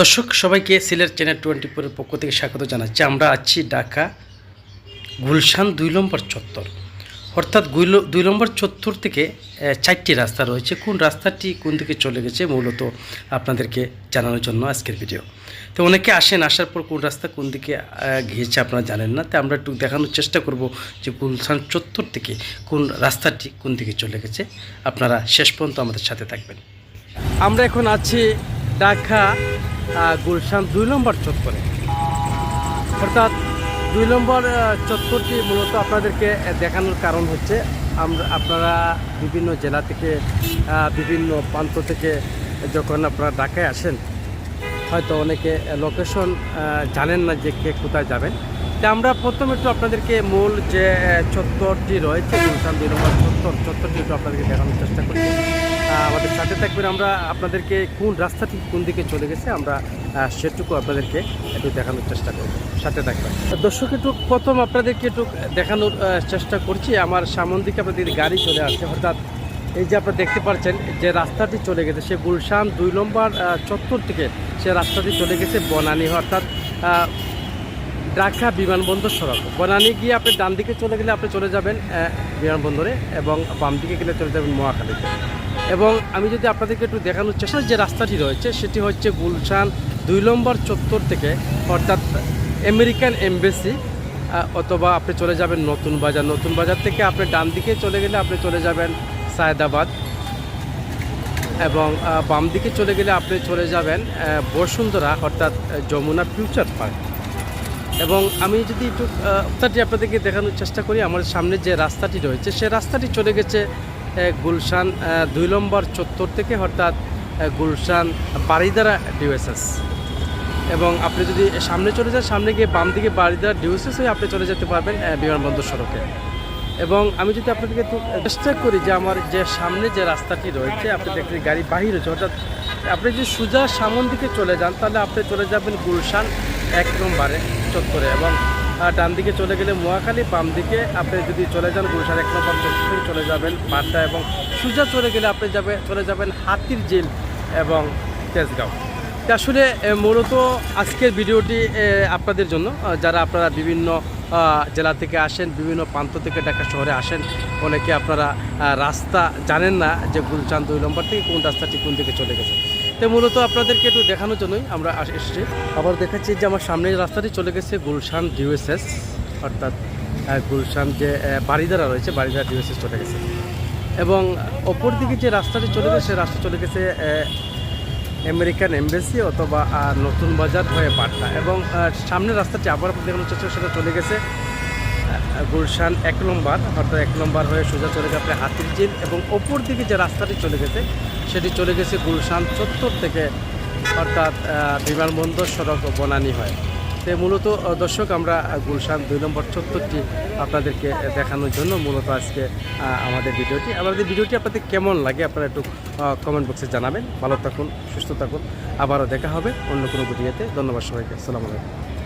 দর্শক, সবাইকে Sylhet channel twenty ফোরের পক্ষ থেকে স্বাগত জানাচ্ছি। আমরা আছি ঢাকা গুলশান দুই নম্বর চত্বর। অর্থাৎ দুই নম্বর চত্বর থেকে চারটি রাস্তা রয়েছে। কোন রাস্তাটি কোন দিকে চলে গেছে মূলত আপনাদেরকে জানানোর জন্য আজকের ভিডিও। তো অনেকে আসেন, আসার পর কোন রাস্তা কোন দিকে গিয়েছে আপনারা জানেন না। তো আমরা একটু দেখানোর চেষ্টা করব যে গুলশান চত্বর থেকে কোন রাস্তাটি কোন দিকে চলে গেছে। আপনারা শেষ পর্যন্ত আমাদের সাথে থাকবেন। আমরা এখন আছি ঢাকা গুলশান দুই নম্বর চত্বরে। অর্থাৎ দুই নম্বর চত্বরটি মূলত আপনাদেরকে দেখানোর কারণ হচ্ছে, আমরা, আপনারা বিভিন্ন জেলা থেকে বিভিন্ন প্রান্ত থেকে যখন আপনারা ঢাকায় আসেন, হয়তো অনেকে লোকেশন জানেন না যে কে কোথায় যাবেন। তা আমরা প্রথম একটু আপনাদেরকে মূল যে চত্বরটি রয়েছে, গুলশান দুই নম্বর চত্বর, চত্বরটি একটু আপনাদেরকে দেখানোর চেষ্টা করছি। আমাদের সাথে থাকবেন আমরা, আপনাদেরকে কোন রাস্তাটি কোন দিকে চলে গেছে আমরা সেটুকু আপনাদেরকে একটু দেখানোর চেষ্টা করব। সাথে থাকবেন। দর্শক, একটু প্রথম আপনাদেরকে একটু দেখানোর চেষ্টা করছি। আমার সামন দিকে আপনাদের গাড়ি চলে আসছে। অর্থাৎ এই যে আপনারা দেখতে পাচ্ছেন যে রাস্তাটি চলে গেছে, সে গুলশান দুই নম্বর চত্বর থেকে সে রাস্তাটি চলে গেছে বনানী। অর্থাৎ ঢাকা বিমানবন্দর সড়ক বনানি গিয়ে আপনি ডান দিকে চলে গেলে আপনি চলে যাবেন বিমানবন্দরে এবং বাম দিকে গেলে চলে যাবেন মহাখালীতে। এবং আমি যদি আপনাদেরকে একটু দেখানোর চেষ্টা যে রাস্তাটি রয়েছে, সেটি হচ্ছে গুলশান দুই নম্বর চত্বর থেকে, অর্থাৎ আমেরিকান এমবেসি অথবা আপনি চলে যাবেন নতুন বাজার। নতুন বাজার থেকে আপনি ডান দিকে চলে গেলে আপনি চলে যাবেন সায়দাবাদ এবং বাম দিকে চলে গেলে আপনি চলে যাবেন বসুন্ধরা, অর্থাৎ যমুনা ফিউচার পার্ক। এবং আমি যদি একটু রাস্তাটি আপনাদেরকে দেখানোর চেষ্টা করি, আমার সামনে যে রাস্তাটি রয়েছে, সে রাস্তাটি চলে গেছে গুলশান দুই নম্বর চত্বর থেকে, অর্থাৎ গুলশান বারিদারা ডিওএসএস। এবং আপনি যদি সামনে চলে যান, সামনে গিয়ে বাম দিকে বারিদারা ডিওএসএস হয়ে আপনি চলে যেতে পারবেন বিমানবন্দর সড়কে। এবং আমি যদি আপনাদেরকে একটু চেষ্টা করি যে আমার যে সামনে যে রাস্তাটি রয়েছে, আপনি দেখতে গাড়ি বাহির হচ্ছে অর্থাৎ আপনি যদি সোজা সামন দিকে চলে যান, তাহলে আপনি চলে যাবেন গুলশান এক নম্বরে। চত্বরে এবং ডান দিকে চলে গেলে মোয়াখালী বাম দিকে আপনি যদি চলে যান গুলশান এক নম্বর চত্বর চলে যাবেন বাড্ডা এবং সোজা চলে গেলে আপনি যাবে চলে যাবেন হাতির জেল এবং তেজগাঁও। আসলে মূলত আজকের ভিডিওটি আপনাদের জন্য। যারা আপনারা বিভিন্ন জেলা থেকে আসেন, বিভিন্ন প্রান্ত থেকে ঢাকা শহরে আসেন, অনেকে আপনারা রাস্তা জানেন না যে গুলচান দুই নম্বর থেকে কোন রাস্তাটি কোন দিকে চলে গেছে। তো মূলত আপনাদেরকে একটু দেখানোর জন্যই আমরা এসেছি। আবার দেখাচ্ছি যে আমার সামনে যে রাস্তাটি চলে গেছে গুলশান ডিউএসএস অর্থাৎ গুলশান যে বাড়িদারা রয়েছে বাড়িদারা ডিউএসএস চলে গেছে। এবং অপর দিকে যে রাস্তাটি চলে গেছে রাস্তা চলে গেছে আমেরিকান এমবেসি অথবা নতুন বাজার হয়ে পাটনা। এবং সামনের রাস্তাটি আবার দেখানোর চেষ্টা সেটা চলে গেছে গুলশান এক নম্বর, অর্থাৎ এক নম্বর হয়ে সোজা চলে গেছে আপনি হাতির ঝিল এবং ওপর দিকে যে রাস্তাটি চলে গেছে, সেটি চলে গেছে গুলশান চত্বর থেকে, অর্থাৎ বিমানবন্দর সড়ক বনানি হয়। তো মূলত দর্শক, আমরা গুলশান দুই নম্বর চত্বরটি আপনাদেরকে দেখানোর জন্য মূলত আজকে আমাদের ভিডিওটি। আমাদের ভিডিওটি আপনাদের কেমন লাগে আপনারা একটু কমেন্ট বক্সে জানাবেন। ভালো থাকুন, সুস্থ থাকুন। আবারও দেখা হবে অন্য কোনো ভিডিওতে। ধন্যবাদ সবাইকে। আলাইকুম।